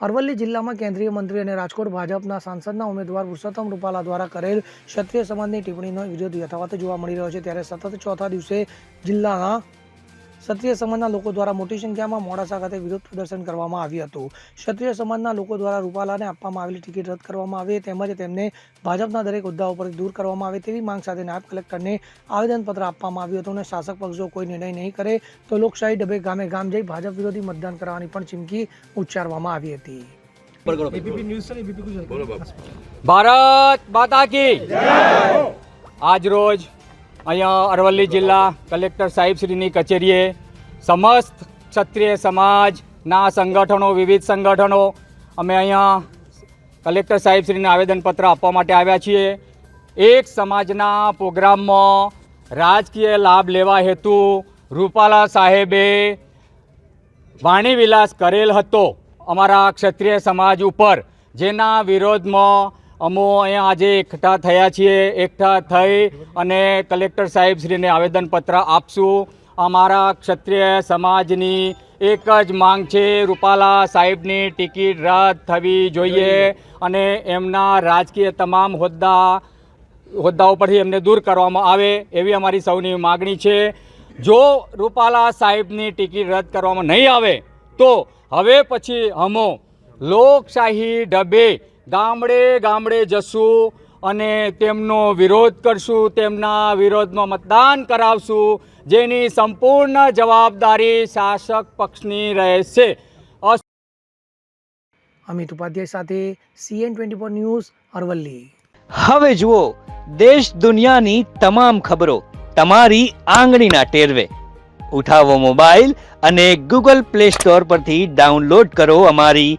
અરવલ્લી જિલ્લામાં કેન્દ્રીય મંત્રી અને રાજકોટ ભાજપના સાંસદના ઉમેદવાર પુરુષોત્તમ રૂપાલા દ્વારા કરેલ ક્ષત્રિય સમાજની ટિપ્પણીનો વિરોધ યથાવત જોવા મળી રહ્યો છે. ત્યારે સતત ચોથા દિવસે જિલ્લાના ક્ષત્રિય સમાજના લોકો દ્વારા મોટી સંખ્યામાં મોડાસા ખાતે વિરોધ પ્રદર્શન કરવામાં આવ્યું હતું. ક્ષત્રિય સમાજના લોકો દ્વારા રૂપાલાને આપવામાં આવેલી ટિકિટ રદ કરવામાં આવે તેમજ તેમને ભાજપના દરેક હોદ્દા ઉપરથી દૂર કરવામાં આવે તેવી માંગ સાથે નાયબ કલેક્ટરને આવેદનપત્ર આપવામાં આવ્યું હતું અને શાસક પક્ષો કોઈ નિર્ણય નહીં કરે તો લોકશાહી ડબે ગામે ગામ જઈ ભાજપ વિરોધી મતદાન કરવાની પણ ચીમકી ઉચ્ચારવામાં આવી હતી. ભારત માતા કી આજ રોજ અહીંયા અરવલ્લી જિલ્લા કલેક્ટર સાહેબશ્રીની કચેરીએ સમસ્ત ક્ષત્રિય સમાજના સંગઠનો, વિવિધ સંગઠનો, અમે અહીંયા કલેક્ટર સાહેબશ્રીને આવેદનપત્ર આપવા માટે આવ્યા છીએ. એક સમાજના પ્રોગ્રામમાં રાજકીય લાભ લેવા હેતુ રૂપાલા સાહેબે વાણીવિલાસ કરેલ હતો અમારા ક્ષત્રિય સમાજ ઉપર, જેના વિરોધમાં અમો અહીંયા આજે એકઠા થયા છીએ, એકઠા થઈ અને કલેક્ટર સાહેબશ્રીને આવેદનપત્ર આપશું. અમારા ક્ષત્રિય સમાજની એક જ માંગ છે, રૂપાલા સાહેબની ટિકિટ રદ થવી જોઈએ અને એમના રાજકીય તમામ હોદ્દા, હોદ્દાઓ પરથી એમને દૂર કરવામાં આવે એવી અમારી સૌની માગણી છે. જો રૂપાલા સાહેબની ટિકિટ રદ કરવામાં નહીં આવે, તો હવે પછી હમો લોકશાહી ઢબે ગામડે ગામડે જશું અને તેમનો વિરોધ કરશું તેમના વિરોધમાં મતદાન કરાવશું જેની સંપૂર્ણ જવાબદારી શાસક પક્ષની રહેશે. અમિત ઉપાધ્યાય સાથે CN twenty four News Aravalli. હવે જુઓ દેશ દુનિયાની તમામ ખબરો તમારી આંગળીના ટેરવે. ઉઠાવો મોબાઈલ અને ગૂગલ પ્લે સ્ટોર પરથી ડાઉનલોડ કરો અમારી